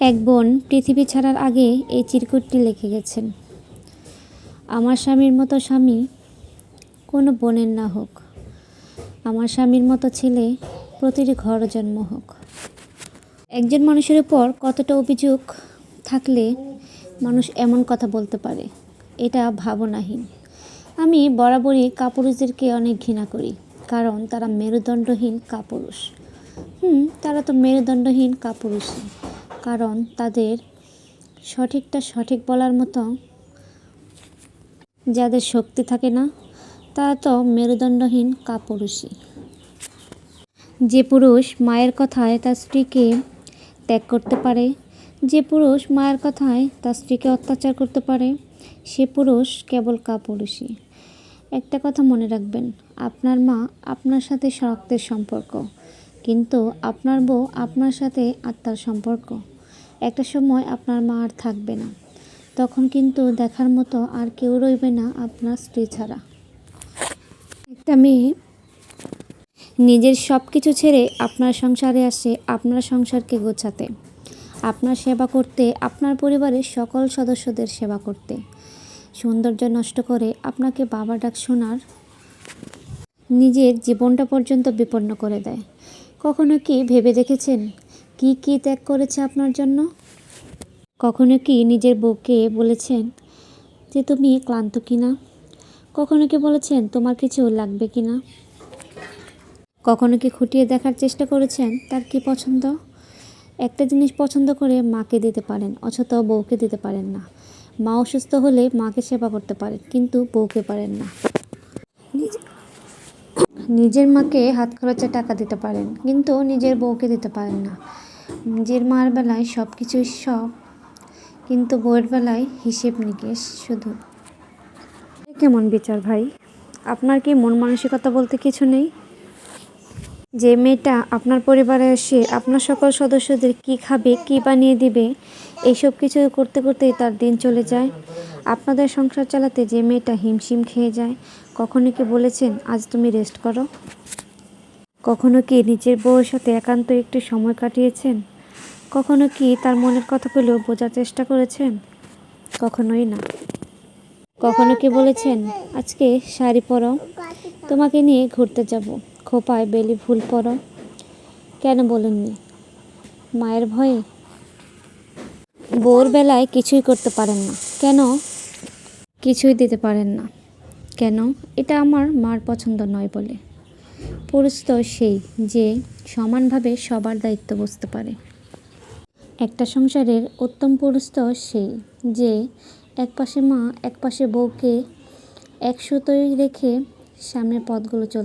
এক বোন পৃথিবী ছাড়ার আগে এই চিরকুটটি লিখে গেছেন। আমার স্বামীর মতো স্বামী কোনো বোনের না হোক। আমার স্বামীর মতো ছেলে প্রতিটি ঘর জন্ম হোক। একজন মানুষের উপর কতটা অভিযোগ থাকলে মানুষ এমন কথা বলতে পারে, এটা ভাবনাহীন। আমি বরাবরই কাপুরুষদেরকে অনেক ঘৃণা করি, কারণ তারা মেরুদণ্ডহীন কাপুরুষ। হুম, তারা তো মেরুদণ্ডহীন কাপুরুষই। কারণ তাদের সঠিকটা সঠিক বলার মতো যাদের শক্তি থাকে না, তারা তো মেরুদণ্ডহীন কাপুরুষই। যে পুরুষ মায়ের কথায় তার স্ত্রীকে ত্যাগ করতে পারে, যে পুরুষ মায়ের কথায় তার স্ত্রীকে অত্যাচার করতে পারে, সে পুরুষ কেবল কাপুরুষই। একটা কথা মনে রাখবেন, আপনার মা আপনার সাথে রক্তের সম্পর্ক, কিন্তু আপনার বউ আপনার সাথে আত্মার সম্পর্ক। একটা সময় আপনার মা আর থাকবে না। তখন কিন্তু দেখার মতো আর কেউ রইবে না আপনার স্ত্রী ছাড়া। একটা মেয়ে নিজের সব কিছু ছেড়ে আপনার সংসারে আসে, আপনার সংসারকে গোছাতে। আপনার সেবা করতে, আপনার পরিবারের সকল সদস্যদের সেবা করতে। সৌন্দর্য নষ্ট করে আপনাকে বাবা ডাক শোনার নিজের জীবনটা পর্যন্ত বিপন্ন করে দেয়। কখনো কি ভেবে দেখেছেন? কি কি ত্যাগ করেছে আপনার জন্য? কখনো কি নিজের বউকে বলেছেন যে তুমি ক্লান্ত কিনা? কখনো কি বলেছেন তোমার কিছু লাগবে কিনা? কখনো কি খুঁটিয়ে দেখার চেষ্টা করেছেন তার কি পছন্দ? একটা জিনিস পছন্দ করে মাকে দিতে পারেন, অথচ বউকে দিতে পারেন না। মা অসুস্থ হলে মাকে সেবা করতে পারেন, কিন্তু বউকে পারেন না। নিজের মাকে হাত খরচে টাকা দিতে পারেন, কিন্তু নিজের বউকে দিতে পারেন না। নিজের মার বেলায় সব কিছুই সব, কিন্তু বউয়ের বেলায় হিসেব নিকেশ শুধু। কেমন বিচার ভাই? আপনার কি মন মানসিকতা বলতে কিছু নেই? যে মেয়েটা আপনার পরিবারে এসে আপনার সকল সদস্যদের কি খাবে, কি বানিয়ে দিবে, এইসব কিছু করতে করতেই তার দিন চলে যায়। আপনাদের সংসার চালাতে যে মেয়েটা হিমশিম খেয়ে যায় কখনো কি বলেছেন, আজ তুমি রেস্ট করো কখনো কি নিজের বউয়ের সাথে একান্ত একটু সময় কাটিয়েছেন? কখনো কি তার মনের কথাগুলো বোঝার চেষ্টা করেছেন? কখনোই না। কখনো কি বলেছেন, আজকে শাড়ি পরো, তোমাকে নিয়ে ঘুরতে যাব, খোপায় বেলি ফুল পরো কেন বলেননি? মায়ের ভয়ে? বউর বেলায় কিছুই করতে পারেন না। কেন? কিছুই দিতে পারেন না। কেন? এটা আমার মার পছন্দ নয় বলে। পুরুষ তো সেই যে সমানভাবে সবার দায়িত্ব বুঝতে পারে। একটা সংসারের উত্তম পুরুষ তো সেই যে একপাশে মা একপাশে বউকে এক একসুতোই রেখে সামনের পথগুলো চলতে